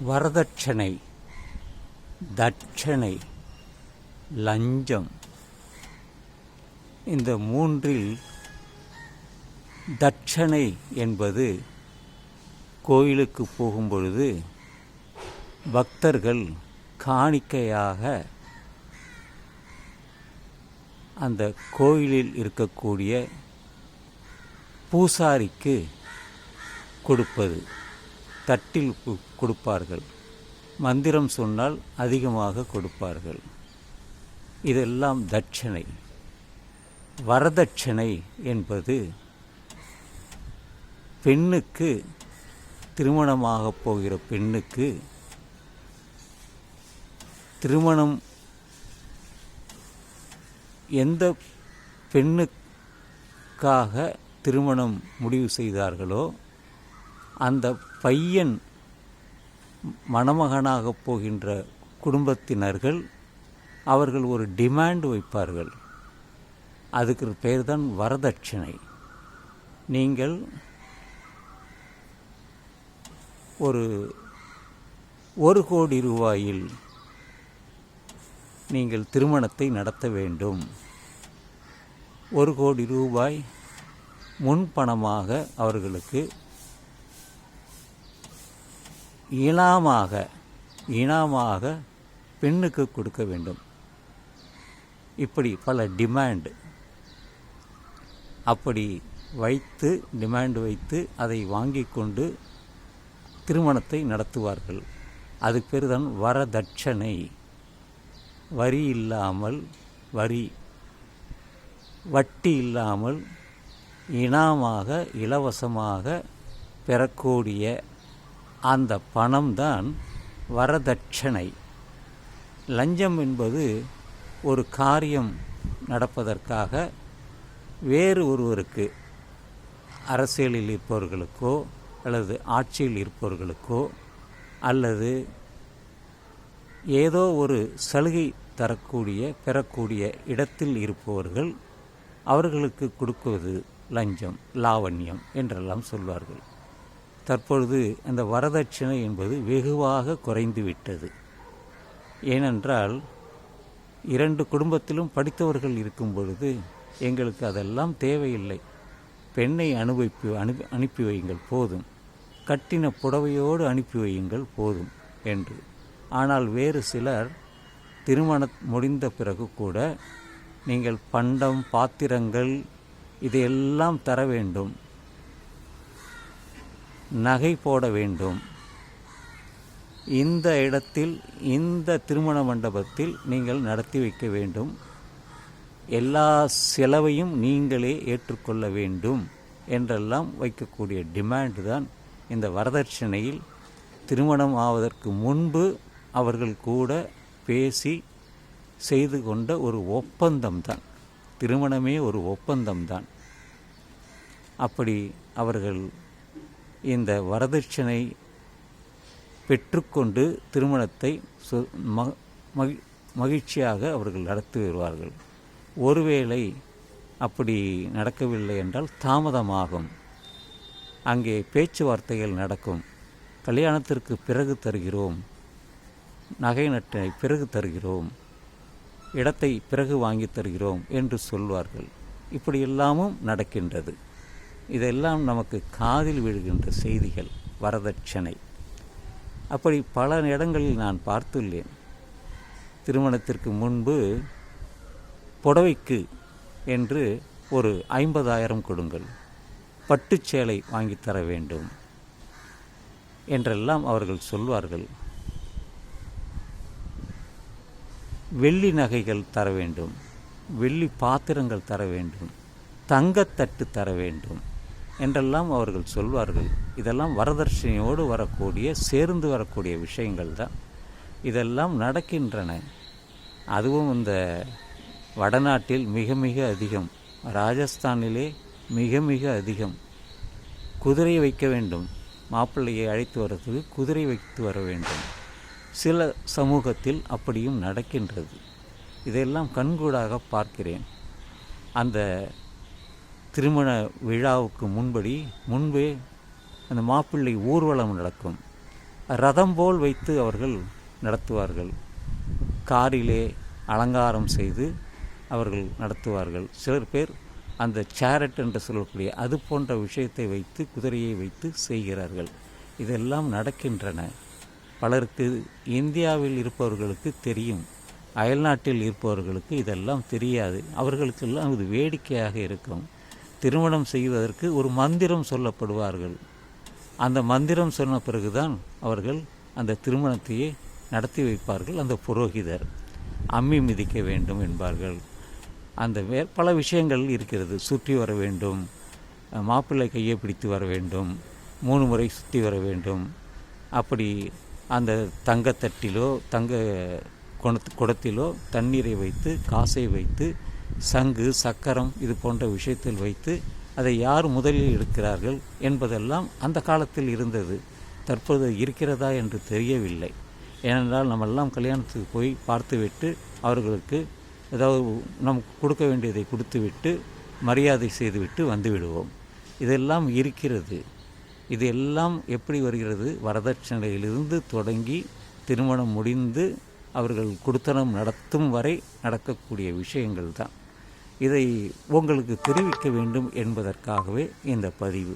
வரதட்சணை தட்சணை லஞ்சம். இந்த மூன்றில் தட்சணை என்பது கோயிலுக்கு போகும் பொழுது பக்தர்கள் காணிக்கையாக அந்த கோயிலில் இருக்கக்கூடிய பூசாரிக்கு கொடுப்பது. தட்டில் கொடுப்பார்கள். மந்திரம் சொன்னால் அதிகமாக கொடுப்பார்கள். இதெல்லாம் தட்சணை. வரதட்சணை என்பது பெண்ணுக்கு திருமணமாகப் போகிற பெண்ணுக்கு திருமணம் எந்த பெண்ணுக்காக திருமணம் முடிவு செய்தார்களோ அந்த பையன் மணமகனாகப் போகின்ற குடும்பத்தினர்கள் அவர்கள் ஒரு டிமாண்ட் வைப்பார்கள். அதுக்கு பேர் தான் வரதட்சணை. நீங்கள் ஒரு ஒரு கோடி ரூபாயில் நீங்கள் திருமணத்தை நடத்த வேண்டும். ஒரு கோடி ரூபாய் முன்பணமாக அவர்களுக்கு இனாமாக இனாமாக பெண்ணுக்கு கொடுக்க வேண்டும். இப்படி பல டிமாண்ட். அப்படி வைத்து டிமாண்ட் வைத்து அதை வாங்கி கொண்டு திருமணத்தை நடத்துவார்கள். அது பேர் தான் வரதட்சணை. வரி இல்லாமல் வரி வட்டி இல்லாமல் இனாமாக இலவசமாக பெறக்கூடிய அந்த பணம்தான் வரதட்சணை. லஞ்சம் என்பது ஒரு காரியம் நடப்பதற்காக வேறு ஒருவருக்கு அரசியலில் இருப்பவர்களுக்கோ அல்லது ஆட்சியில் இருப்பவர்களுக்கோ அல்லது ஏதோ ஒரு சலுகை தரக்கூடிய பெறக்கூடிய இடத்தில் இருப்பவர்கள் அவர்களுக்கு கொடுக்குவது லஞ்சம் லாவண்யம் என்றெல்லாம் சொல்வார்கள். தற்பொழுது அந்த வரதட்சணை என்பது வெகுவாக குறைந்து விட்டது ஏனென்றால் இரண்டு குடும்பத்திலும் படித்தவர்கள் இருக்கும் பொழுது எங்களுக்கு அதெல்லாம் தேவையில்லை. பெண்ணை அனுபவிப்பு அனுப்பி அனுப்பி வையுங்கள் போதும். கட்டின புடவையோடு அனுப்பி வையுங்கள் போதும் என்று. ஆனால் வேறு சிலர் திருமணம் முடிந்த பிறகு கூட நீங்கள் பண்டம் பாத்திரங்கள் இதையெல்லாம் தர வேண்டும். நகை போட வேண்டும். இந்த இடத்தில் இந்த திருமண மண்டபத்தில் நீங்கள் நடத்தி வைக்க வேண்டும். எல்லா செலவையும் நீங்களே ஏற்றுக்கொள்ள வேண்டும் என்றெல்லாம் வைக்கக்கூடிய டிமாண்ட் தான் இந்த வரதட்சணையில். திருமணம் ஆவதற்கு முன்பு அவர்கள் கூட பேசி செய்து கொண்ட ஒரு ஒப்பந்தம்தான் திருமணமே ஒரு ஒப்பந்தம்தான் அப்படி அவர்கள் இந்த வரதட்சணை பெற்றுக்கொண்டு திருமணத்தை மகி- மகிழ்ச்சியாக அவர்கள் நடத்தி வருவார்கள். ஒருவேளை அப்படி நடக்கவில்லை என்றால் தாமதமாகும். அங்கே பேச்சுவார்த்தைகள் நடக்கும். கல்யாணத்திற்கு பிறகு தருகிறோம். நகை நட்டை பிறகு தருகிறோம். இடத்தை பிறகு வாங்கி தருகிறோம் என்று சொல்வார்கள். இப்படி எல்லாமும் நடக்கின்றது. இதெல்லாம் நமக்கு காதில் விழுகின்ற செய்திகள் வரதட்சணை. அப்படி பல இடங்களில் நான் பார்த்துள்ளேன். திருமணத்திற்கு முன்பு புடவைக்கு என்று ஒரு ஐம்பதாயிரம் கொடுங்கள் பட்டுச்சேலை வாங்கித்தர வாங்கித் தர வேண்டும் என்றெல்லாம் அவர்கள் சொல்வார்கள். வெள்ளி நகைகள் தர வேண்டும் வெள்ளி பாத்திரங்கள் தர வேண்டும் தங்கத்தட்டு தர வேண்டும். என்றெல்லாம் அவர்கள் சொல்வார்கள். இதெல்லாம் வரதட்சணையோடு வரக்கூடிய சேர்ந்து வரக்கூடிய விஷயங்கள் தான். இதெல்லாம் நடக்கின்றன. அதுவும் இந்த வடநாட்டில் மிக மிக அதிகம் ராஜஸ்தானிலே மிக மிக அதிகம். குதிரை வைக்க வேண்டும். மாப்பிள்ளையை அழைத்து வர்றதுக்கு குதிரை வைத்து வர வேண்டும். சில சமூகத்தில் அப்படியும் நடக்கின்றது. இதையெல்லாம் கண்கூடாக பார்க்கிறேன். அந்த திருமண விழாவுக்கு முன்படி முன்பே அந்த மாப்பிள்ளை ஊர்வலம் நடக்கும். ரதம் போல் வைத்து அவர்கள் நடத்துவார்கள். காரிலே அலங்காரம் செய்து அவர்கள் நடத்துவார்கள். சிலர் பேர் அந்த சேரட் என்று சொல்லக்கூடிய அது போன்ற விஷயத்தை வைத்து குதிரையை வைத்து செய்கிறார்கள். இதெல்லாம் நடக்கின்றன. பலருக்கு இந்தியாவில் இருப்பவர்களுக்கு தெரியும். அயல்நாட்டில் இருப்பவர்களுக்கு இதெல்லாம் தெரியாது. அவர்களுக்கெல்லாம் இது வேடிக்கையாக இருக்கும். திருமணம் செய்வதற்கு ஒரு மந்திரம் சொல்லப்படுவார்கள். அந்த மந்திரம் சொன்ன பிறகுதான் அவர்கள் அந்த திருமணத்தையே நடத்தி வைப்பார்கள். அந்த புரோகிதர் அம்மி மிதிக்க வேண்டும் என்பார்கள். அந்த வே பல விஷயங்கள் இருக்கிறது. சுற்றி வர வேண்டும். மாப்பிள்ளை கையை பிடித்து வர வேண்டும். மூணு முறை சுற்றி வர வேண்டும். அப்படி அந்த தங்கத்தட்டிலோ தங்க குணத்து குடத்திலோ தண்ணீரை வைத்து காசை வைத்து சங்கு சக்கரம் இது போன்ற விஷயத்தில் வைத்து அதை யார் முதலில் எடுக்கிறார்கள் என்பதெல்லாம் அந்த காலத்தில் இருந்தது. தற்போது இருக்கிறதா என்று தெரியவில்லை. ஏனென்றால் நம்மெல்லாம் கல்யாணத்துக்கு போய் பார்த்துவிட்டு அவர்களுக்கு ஏதாவது நமக்கு கொடுக்க வேண்டியதை கொடுத்துவிட்டு மரியாதை செய்துவிட்டு வந்துவிடுவோம். இதெல்லாம் இருக்கிறது. இது எல்லாம் எப்படி வருகிறது? வரதட்சணையிலிருந்து தொடங்கி திருமணம் முடிந்து அவர்கள் குடுத்தனம் நடத்தும் வரை நடக்கக்கூடிய விஷயங்கள் தான் இதை உங்களுக்கு தெரிவிக்க வேண்டும் என்பதற்காகவே இந்த பதிவு.